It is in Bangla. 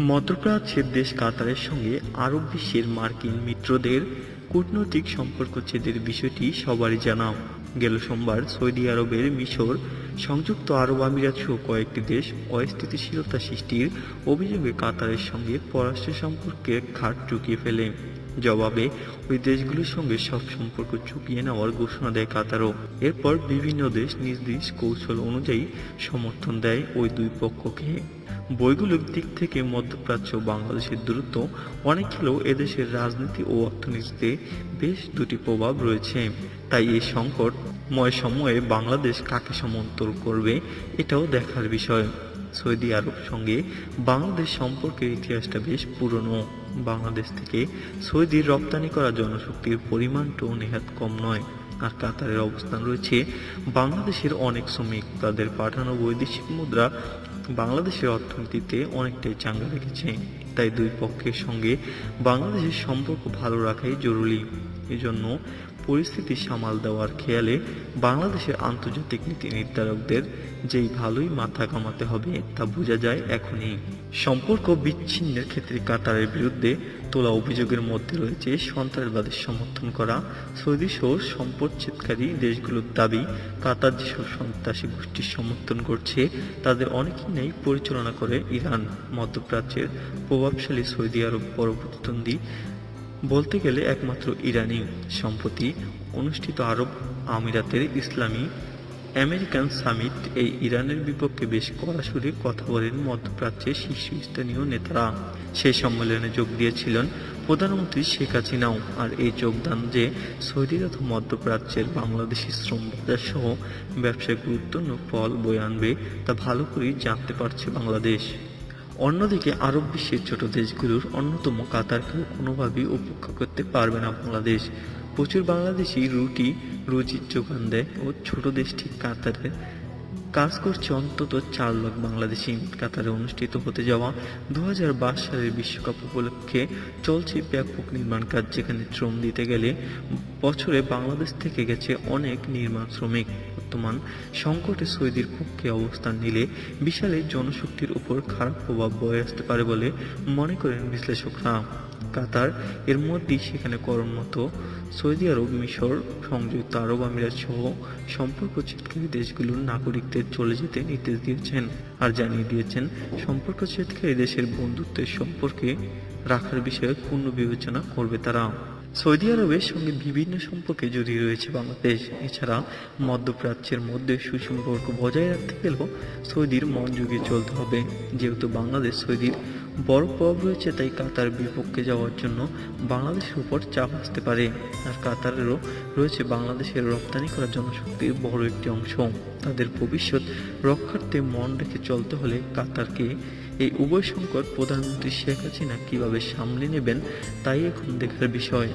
মধ্যপ্রাচ্যের দেশ কাতারের সঙ্গে আরব বিশ্বের মার্কিন মিত্রদের কূটনৈতিক সম্পর্ক ছেদের বিষয়টি সবারই জানা। গেল সোমবার সৌদি আরবের মিশর সংযুক্ত আরব আমিরাত সহ কয়েকটি দেশ অস্থিতিশীলতা সৃষ্টির অভিযোগে কাতারের সঙ্গে পররাষ্ট্র সম্পর্কের খাট চুকিয়ে ফেলে। জবাবে, ওই দেশগুলোর সঙ্গে সব সম্পর্ক চুকিয়ে নেওয়ার ঘোষণা দেয় কাতারও। এরপর বিভিন্ন দেশ নিজ নিজ কৌশল অনুযায়ী সমর্থন দেয় ওই দুই পক্ষকে। বৈগুলিক দিক থেকে মধ্যপ্রাচ্য বাংলাদেশের দূরত্ব অনেক হলেও এদেশের রাজনীতি ও অর্থনীতিতে বেশ দুটি প্রভাব রয়েছে। তাই এই সংকটময় সময়ে বাংলাদেশ কাকে সমন্তর করবে এটাও দেখার বিষয়। সৌদি আরব সঙ্গে বাংলাদেশ সম্পর্কের ইতিহাসটা বেশ পুরনো। বাংলাদেশ থেকে সৌদির রপ্তানি করা জনশক্তির পরিমাণটাও নেহাত কম নয়। আর কাতারের অবস্থান রয়েছে বাংলাদেশের অনেক শ্রমিক। তাদের পাঠানো বৈদেশিক মুদ্রা বাংলাদেশের অর্থনীতিতে অনেকটাই চাঙ্গা রেখেছে। তাই দুই পক্ষের সঙ্গে বাংলাদেশের সম্পর্ক ভালো রাখাই জরুরি। এজন্য পরিস্থিতি সামাল দেওয়ার খেয়ালে বাংলাদেশের আন্তর্জাতিক নীতি নির্ধারকদের যেই ভালোই মাথা কামাতে হবে তা বোঝা যায় এখনই। সম্পর্ক বিচ্ছিন্নের ক্ষেত্রে কাতারের বিরুদ্ধে তোলা অভিযোগের মধ্যে রয়েছে সন্ত্রাসবাদের সমর্থন করা। সৌদি সহ সম্পদচ্ছেদকারী দেশগুলোর দাবি, কাতার যেসব সন্ত্রাসী গোষ্ঠীর সমর্থন করছে, তাদের অনেকেই নেই পরিচালনা করে ইরান। মধ্যপ্রাচ্যের প্রভাবশালী সৌদি আরব পরবর্তী বলতে গেলে একমাত্র ইরানি সম্প্রতি অনুষ্ঠিত আরব আমিরাতের ইসলামী আমেরিকান সামিট এই ইরানের বিপক্ষে বেশ কড়াসুরে কথা বলেন মধ্যপ্রাচ্যের শীর্ষস্থানীয় নেতারা। সেই সম্মেলনে যোগ দিয়েছিলেন প্রধানমন্ত্রী শেখ হাসিনাও আর এই যোগদান যে সৌদি মধ্যপ্রাচ্যের বাংলাদেশি শ্রম বাজার সহ ব্যবসায় গুরুত্বপূর্ণ ফল বয়ে আনবে তা ভালো করেই জানতে পারছে বাংলাদেশ। অন্যদিকে আরব বিশ্বের ছোট দেশগুলোর অন্যতম কাতারকেও কোনোভাবেই উপেক্ষা করতে পারবে না বাংলাদেশ। প্রচুর বাংলাদেশি রুটি রুজির যোগান দেয় ও ছোট দেশটি কাতারে কাজ করছে অন্তত চার লাখ বাংলাদেশি কাতারে অনুষ্ঠিত হতে যাওয়া দু সালের বিশ্বকাপ উপলক্ষে চলছে ব্যাপক নির্মাণ কাজ, যেখানে শ্রম দিতে গেলে বছরে বাংলাদেশ থেকে গেছে অনেক নির্মাণ শ্রমিক। বর্তমান সংকটে সৌদির পক্ষে অবস্থান নিলে বিশাল জনশক্তির উপর খারাপ প্রভাব বয়ে আসতে পারে বলে মনে করেন বিশ্লেষকরা। কাতার, এর মধ্যেই সেখানে কর্মরত সৌদি আরব মিশর, সংযুক্ত আরব আমিরাত সহ সম্পর্ক ছেদকারী দেশগুলোর নাগরিকদের চলে যেতে নির্দেশ দিয়েছেন আর জানিয়ে দিয়েছেন সম্পর্ক ছেদকারী দেশের বন্ধুত্বের সম্পর্কে রাখার বিষয়ে পূর্ণ বিবেচনা করবে তারা। সৌদি আরবের সঙ্গে বিভিন্ন সম্পর্কে জড়িয়ে রয়েছে বাংলাদেশ, এছাড়া মধ্যপ্রাচ্যের মধ্যে সুসম্পর্ক বজায় রাখতে গেলেও সৌদির মন যুগে চলতে হবে। যেহেতু বাংলাদেশ সৌদির বড় প্রভাব রয়েছে তাই কাতার বিপক্ষে যাওয়ার জন্য বাংলাদেশের উপর চাপ আসতে পারে। আর কাতারেরও রয়েছে বাংলাদেশের রপ্তানি করার জনশক্তির বড় একটি অংশ। তাদের ভবিষ্যৎ রক্ষার্থে মন রেখে চলতে হলে কাতারকে এই উভয় সংকট প্রধানমন্ত্রী শেখ হাসিনা কীভাবে সামলে নেবেন, তাই এখন দেখার বিষয়।